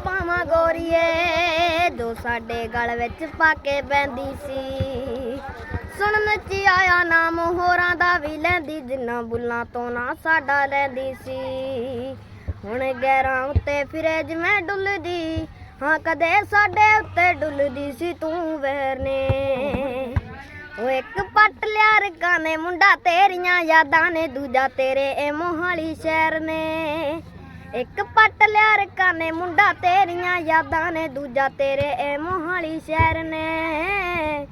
ਬਾਵਾਂ ਗੋਰੀਏ, ਜੋ ਸਾਡੇ ਗਲ ਵਿੱਚ ਪਾ ਕੇ ਪੈਂਦੀ ਸੀ। ਸੁਣਨ ਚ ਆਇਆ ਨਾਮ, ਹੋਰਾਂ ਦਾ ਵੀ ਲੈਂਦੀ, ਜਿੰਨਾ ਬੁੱਲਾਂ ਤੋਂ ਨਾ ਸਾਡਾ ਲੈਂਦੀ ਸੀ। ਹੁਣ ਗੈਰਾਂ ਉੱਤੇ ਫਿਰੇ ਜਿਵੇਂ ਡੁੱਲਦੀ, ਹਾਂ ਕਦੇ ਸਾਡੇ ਉੱਤੇ ਡੁੱਲਦੀ ਸੀ ਤੂੰ ਵੈਰ ਨੇ ਉਹ ਇੱਕ ਪੱਟ ਲਿਆ ਰਗਾ ਨੇ, ਮੁੰਡਾ ਤੇਰੀਆਂ ਯਾਦਾਂ ਨੇ, ਦੂਜਾ ਤੇਰੇ ਇਹ ਮੋਹਾਲੀ ਸ਼ਹਿਰ ਨੇ। ਇੱਕ ਪੱਟ ਲਿਆ ਰਗਾ ਨੇ, ਮੁੰਡਾ ਤੇਰੀਆਂ ਯਾਦਾਂ ਨੇ, ਦੂਜਾ ਤੇਰੇ ਏ ਮੋਹਾਲੀ ਸ਼ਹਿਰ ਨੇ।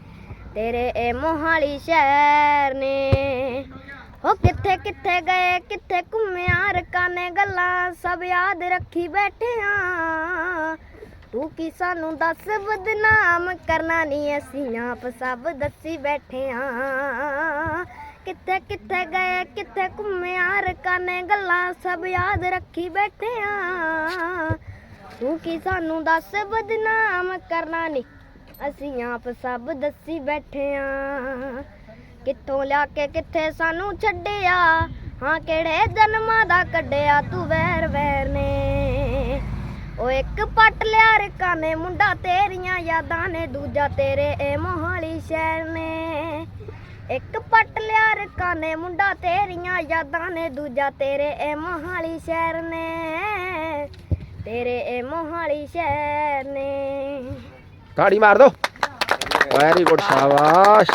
ਤੇਰੇ ਏ ਮੋਹਾਲੀ ਸ਼ਹਿਰ ਨੇ। ਹੋ ਕਿੱਥੇ ਕਿੱਥੇ ਗਏ, ਕਿੱਥੇ ਘੁੰਮਿਆ ਰਕਾਨੇ ਗੱਲਾਂ ਸਭ ਯਾਦ ਰੱਖੀ ਬੈਠਿਆਂ। ਤੂੰ ਕੀ ਸਾਨੂੰ ਦੱਸ ਬਦਨਾਮ ਕਰਨਾ ਨਹੀਂ ਅਸੀਂ ਆਪ ਸਭ ਦੱਸੀ ਬੈਠੇ ਆਂ ਕਿੱਥੇ ਕਿੱਥੇ ਗਏ, ਕਿੱਥੇ ਘੁੰਮਿਆ ਰਕਾਨੇ ਗੱਲਾਂ ਸਭ ਯਾਦ ਰੱਖੀ ਬੈਠੇ ਆਂ ਤੂੰ ਕੀ ਸਾਨੂੰ ਦੱਸ ਬਦਨਾਮ ਕਰਨਾ ਨਹੀਂ ਅਸੀਂ ਆਪ ਸਭ ਦੱਸੀ ਬੈਠੇ ਆਂ ਕਿੱਥੋਂ ਲਿਆ ਕੇ ਕਿੱਥੇ ਸਾਨੂੰ ਛੱਡਿਆ? ਹਾਂ, ਕਿਹੜੇ ਜਨਮਾਂ ਦਾ ਕੱਢਿਆ ਤੂੰ ਵੈਰ ਵੈਰ ਨੇ? ਉਹ ਇੱਕ ਪੱਟ ਲਿਆ ਰਕਾਨੇ ਮੁੰਡਾ ਤੇਰੀਆਂ ਯਾਦਾਂ ਨੇ, ਦੂਜਾ ਤੇਰੇ ਇਹ ਮੋਹਾਲੀ ਸ਼ਹਿਰ ਨੇ। ਇੱਕ ਪੱਟ ਲਿਆ ਰਕਾ ਨੇ ਮੁੰਡਾ ਤੇਰੀਆਂ ਯਾਦਾਂ ਨੇ ਦੂਜਾ ਤੇਰੇ ਇਹ ਮੋਹਾਲੀ ਸ਼ਹਿਰ ਨੇ। ਤੇਰੇ ਇਹ ਮੋਹਾਲੀ ਸ਼ਹਿਰ ਨੇ। ਤਾੜੀ ਮਾਰ ਦੋ। ਵੈਰੀ ਗੁੱਡ ਸ਼ਾਬਾਸ਼।